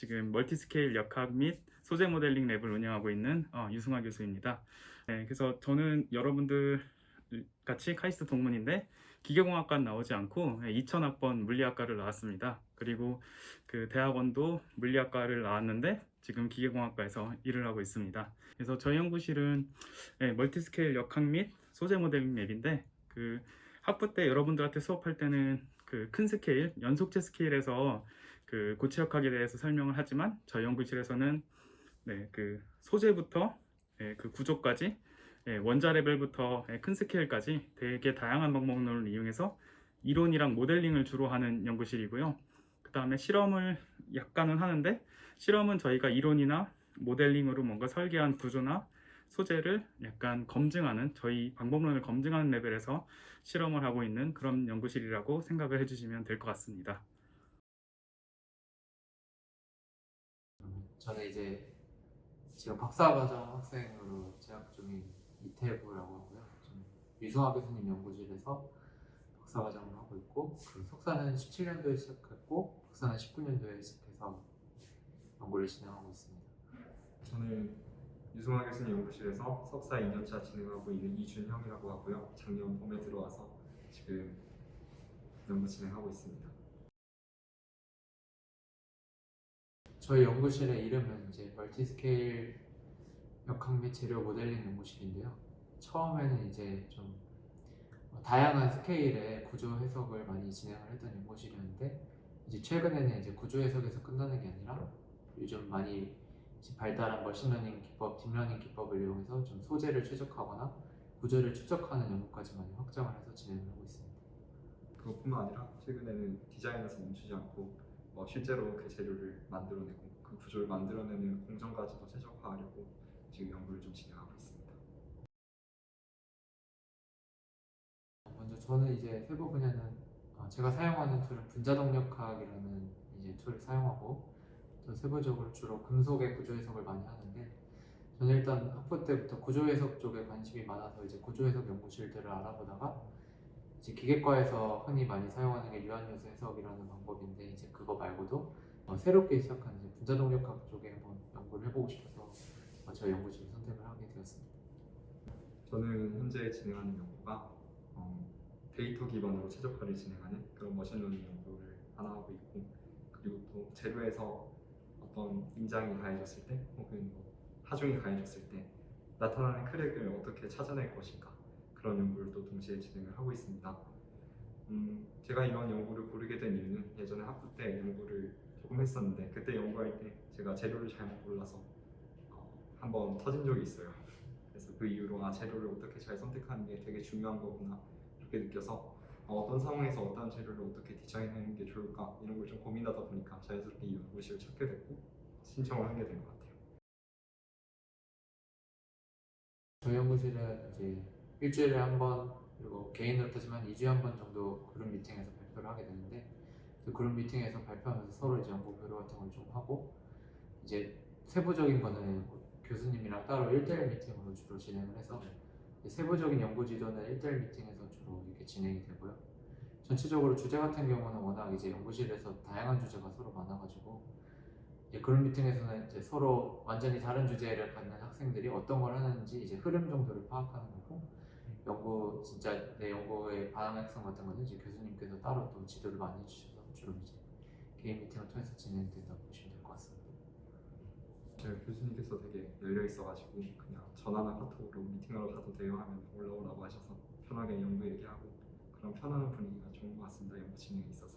지금 멀티스케일 역학 및 소재 모델링 랩을 운영하고 있는 어, 유승화 교수입니다. 네, 그래서 저는 여러분들 같이 카이스트 동문인데 기계공학과 나오지 않고 2000학번 물리학과를 나왔습니다. 그리고 그 대학원도 물리학과를 나왔는데 지금 기계공학과에서 일을 하고 있습니다. 그래서 저희 연구실은 네, 멀티스케일 역학 및 소재 모델링 랩인데 그 학부 때 여러분들한테 수업할 때는 그 큰 스케일, 연속체 스케일에서 그 고체역학에 대해서 설명을 하지만 저희 연구실에서는 네, 그 소재부터 예, 그 구조까지 예, 원자 레벨부터 예, 큰 스케일까지 되게 다양한 방법론을 이용해서 이론이랑 모델링을 주로 하는 연구실이고요. 그 다음에 실험을 약간은 하는데 실험은 저희가 이론이나 모델링으로 뭔가 설계한 구조나 소재를 약간 검증하는 저희 방법론을 검증하는 레벨에서 실험을 하고 있는 그런 연구실이라고 생각을 해주시면 될 것 같습니다. 저는 이제 지금 박사과정 학생으로 재학 중인 이태부라고 하고요. 유승화 교수님 연구실에서 박사과정을 하고 있고 그 석사는 17년도에 시작했고 박사는 19년도에 시작해서 연구를 진행하고 있습니다. 저는 유승화 교수님 연구실에서 석사 2년차 진행하고 있는 이준형이라고 하고요. 작년 봄에 들어와서 지금 연구 진행하고 있습니다. 저희 연구실의 이름은 이제 멀티스케일 역학 및 재료 모델링 연구실인데요. 처음에는 이제 좀 다양한 스케일의 구조 해석을 많이 진행을 했던 연구실이었는데 이제 최근에는 이제 구조 해석에서 끝나는 게 아니라 요즘 많이 발달한 머신러닝 기법, 딥러닝 기법을 이용해서 좀 소재를 추적하거나 구조를 추적하는 연구까지 많이 확장을 해서 진행을 하고 있습니다. 그것뿐만 아니라 최근에는 디자인에서 멈추지 않고 어, 실제로 그 재료를 만들어내고 그 구조를 만들어내는 공정까지도 최적화하려고 지금 연구를 좀 진행하고 있습니다. 먼저 저는 이제 세부 분야는 어, 제가 사용하는 툴은 분자동력학이라는 이제 툴을 사용하고 또 세부적으로 주로 금속의 구조 해석을 많이 하는데 저는 일단 학부 때부터 구조 해석 쪽에 관심이 많아서 이제 구조 해석 연구실들을 알아보다가 이제 기계과에서 흔히 많이 사용하는 게 유한요소 해석이라는 방법인데 이제 그거 말고도 어, 새롭게 시작한 이제 분자 동력학 쪽에 한번 연구를 해보고 싶어서 어, 저희 연구실을 선택을 하게 되었습니다. 저는 현재 진행하는 연구가 어, 데이터 기반으로 최적화를 진행하는 그런 머신러닝 연구를 하나 하고 있고 그리고 또 재료에서 어떤 임장이 가해졌을 때 혹은 뭐 하중이 가해졌을 때 나타나는 크랙을 어떻게 찾아낼 것인가 그런 연구를 또 동시에 진행을 하고 있습니다. 음, 제가 이런 연구를 고르게 된 이유는 예전에 학부 때 연구를 조금 했었는데 그때 연구할 때 제가 재료를 잘못 골라서 어, 한번 터진 적이 있어요. 그래서 그 이후로 아 재료를 어떻게 잘 선택하는 게 되게 중요한 거구나 이렇게 느껴서 어, 떤 상황에서 어떤 재료를 어떻게 디자인하는 게 좋을까 이런 걸 좀 고민하다 보니까 자연스럽게 이 연구실을 찾게 됐고 신청을 하게 된 것 같아요. 저희 연구실은 이제 일주일에 한 번 그리고 개인으로 타지만 2주에 한 번 정도 그룹 미팅에서 발표를 하게 되는데 그 그룹 미팅에서 발표하면서 서로 이제 연구 교류 같은 걸 좀 하고 이제 세부적인 거는 뭐 교수님이랑 따로 1대1 미팅으로 주로 진행을 해서 세부적인 연구 지도는 1대1 미팅에서 주로 이렇게 진행이 되고요. 전체적으로 주제 같은 경우는 워낙 이제 연구실에서 다양한 주제가 서로 많아가지고 이제 그런 미팅에서는 이제 서로 완전히 다른 주제를 갖는 학생들이 어떤 걸 하는지 이제 흐름 정도를 파악하는 거고 연구 진짜 내 연구의 방향성 같은 거는 이제 교수님께서 따로 또 지도를 많이 해주셔서 주로 이제 개인 미팅을 통해서 진행된다고 보시면 될 것 같습니다. 저희 교수님께서 되게 열려 있어가지고 그냥 전화나 카톡으로 미팅하러 가도 돼요 하면 올라오라고 하셔서 편하게 연구 얘기하고 그런 편안한 분위기가 좋은 것 같습니다. 연구 진행에 있어서.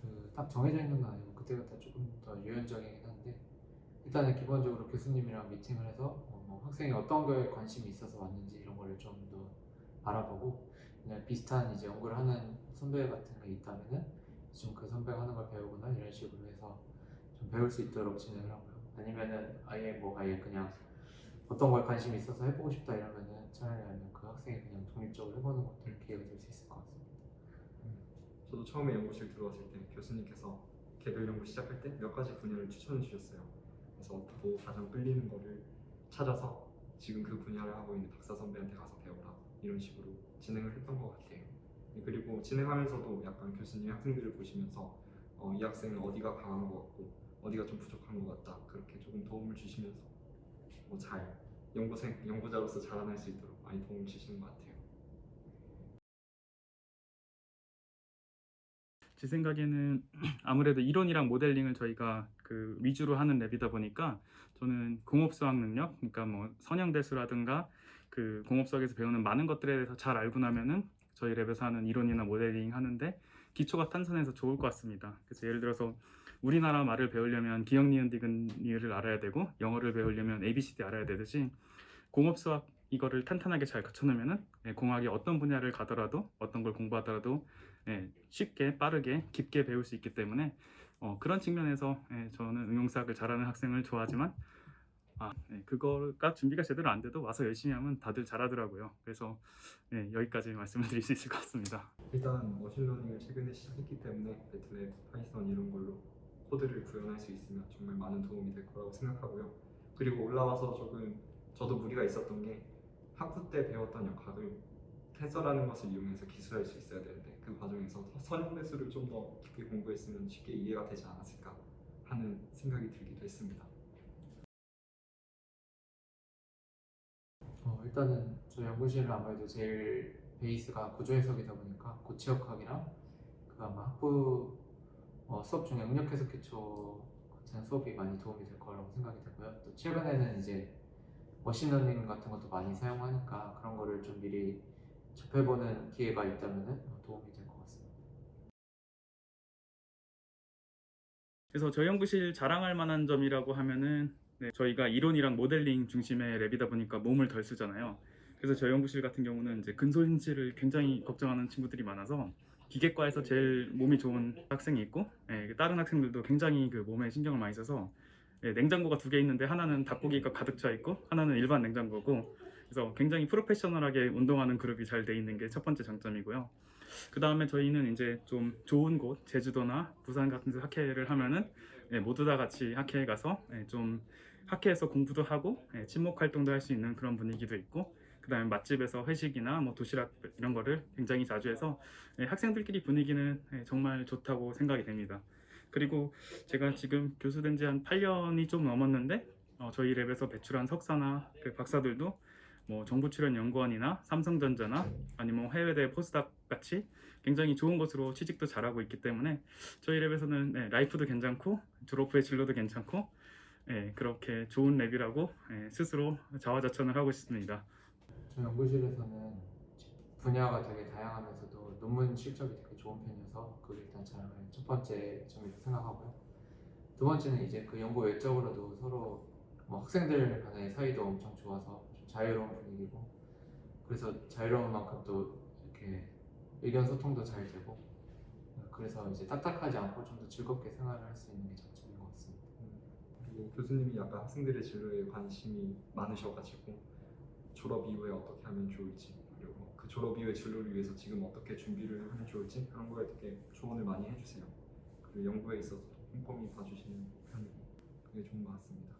그 딱 정해져 있는 건 아니고 그때그때 조금 더 유연적이긴 한데 일단은 기본적으로 교수님이랑 미팅을 해서 어, 뭐 학생이 어떤 거에 관심이 있어서 왔는지 이런 거를 좀 더 알아보고 그냥 비슷한 이제 연구를 하는 선배 같은 게 있다면은 좀 그 선배가 하는 걸 배우거나 이런 식으로 해서 좀 배울 수 있도록 진행을 하고요. 아니면은 아예 뭐 아예 그냥 어떤 거에 관심이 있어서 해보고 싶다 이러면은 차라리 아니면 그 학생이 그냥 독립적으로 해보는 것도 기회가 될 수 있을 것 같습니다. 저도 처음에 연구실 들어왔을 때 교수님께서 개별 연구 시작할 때 몇 가지 분야를 추천해 주셨어요. 그래서 뭐 가장 끌리는 거를 찾아서 지금 그 분야를 하고 있는 박사 선배한테 가서 배워라 이런 식으로 진행을 했던 것 같아요. 네, 그리고 진행하면서도 약간 교수님이 학생들을 보시면서 어, 이 학생은 어디가 강한 것 같고 어디가 좀 부족한 것 같다 그렇게 조금 도움을 주시면서 뭐 잘 연구생 연구자로서 자라날 수 있도록 많이 도움을 주시는 것 같아요. 제 생각에는 아무래도 이론이랑 모델링을 저희가 그 위주로 하는 랩이다 보니까 저는 공업 수학 능력, 그러니까 뭐 선형 대수라든가 그 공업 수학에서 배우는 많은 것들에 대해서 잘 알고 나면은 저희 랩에서 하는 이론이나 모델링 하는데 기초가 탄탄해서 좋을 것 같습니다. 그래서 예를 들어서 우리나라 말을 배우려면 기역 니은 디귿 니을을 알아야 되고 영어를 배우려면 ABCD 알아야 되듯이 공업 수학 이거를 탄탄하게 잘 갖춰놓으면은 예, 공학의 어떤 분야를 가더라도 어떤 걸 공부하더라도 예, 쉽게 빠르게 깊게 배울 수 있기 때문에 어, 그런 측면에서 예, 저는 응용수학을 잘하는 학생을 좋아하지만 아, 예, 그거가 준비가 제대로 안 돼도 와서 열심히 하면 다들 잘하더라고요. 그래서 예, 여기까지 말씀을 드릴 수 있을 것 같습니다. 일단 머신러닝을 최근에 시작했기 때문에 배틀넷, 파이썬 이런 걸로 코드를 구현할 수 있으면 정말 많은 도움이 될 거라고 생각하고요. 그리고 올라와서 조금 저도 무리가 있었던 게 학부 때 배웠던 역학을 해설하는 것을 이용해서 기술할 수 있어야 되는데 그 과정에서 선형대수를 좀 더 깊게 공부했으면 쉽게 이해가 되지 않았을까 하는 생각이 들기도 했습니다. 어, 일단은 저희 연구실은 아무래도 제일 베이스가 구조 해석이다 보니까 고치역학이랑 그 아마 학부 어, 수업 중에 응력 해석 기초 같은 수업이 많이 도움이 될 거라고 생각이 되고요. 또 최근에는 이제 머신러닝 같은 것도 많이 사용하니까 그런 거를 좀 미리 접해보는 기회가 있다면 도움이 될 것 같습니다. 그래서 저희 연구실 자랑할 만한 점이라고 하면은 네, 저희가 이론이랑 모델링 중심의 랩이다 보니까 몸을 덜 쓰잖아요. 그래서 저희 연구실 같은 경우는 이제 근손실을 굉장히 걱정하는 친구들이 많아서 기계과에서 제일 몸이 좋은 학생이 있고 예, 다른 학생들도 굉장히 그 몸에 신경을 많이 써서 예, 냉장고가 두 개 있는데 하나는 닭고기가 가득 차 있고 하나는 일반 냉장고고 그래서 굉장히 프로페셔널하게 운동하는 그룹이 잘 돼 있는 게 첫 번째 장점이고요. 그 다음에 저희는 이제 좀 좋은 곳 제주도나 부산 같은 데 학회를 하면은 예, 모두 다 같이 학회에 가서 예, 좀 학회에서 공부도 하고 예, 친목 활동도 할 수 있는 그런 분위기도 있고 그 다음에 맛집에서 회식이나 뭐 도시락 이런 거를 굉장히 자주 해서 예, 학생들끼리 분위기는 예, 정말 좋다고 생각이 됩니다. 그리고 제가 지금 교수된 지 한 8년이 좀 넘었는데 어, 저희 랩에서 배출한 석사나 그 박사들도 뭐 정부 출연 연구원이나 삼성전자나 아니면 뭐 해외대 포스닥 같이 굉장히 좋은 곳으로 취직도 잘하고 있기 때문에 저희 랩에서는 네, 라이프도 괜찮고 졸업 후의 진로도 괜찮고 예, 그렇게 좋은 랩이라고 예, 스스로 자화자찬을 하고 있습니다. 저희 연구실에서는 분야가 되게 다양하면서도 논문 실적이 되게 좋은 편이어서 그게 일단 첫 번째 점이라고 생각하고요. 두 번째는 이제 그 연구 외적으로도 서로 뭐 학생들 간의 사이도 엄청 좋아서 좀 자유로운 분위기고 그래서 자유로운 만큼 또 이렇게 의견 소통도 잘 되고 그래서 이제 딱딱하지 않고 좀 더 즐겁게 생활을 할 수 있는 게 장점인 것 같습니다. 그리고 교수님이 약간 학생들의 진로에 관심이 많으셔가지고 졸업 이후에 어떻게 하면 좋을지 그리고 그 졸업 이후의 진로를 위해서 지금 어떻게 준비를 하면 좋을지 그런 거에 되게 조언을 많이 해주세요. 그리고 연구에 있어서 꼼꼼히 봐주시는 편이고 그게 좋은 것 같습니다.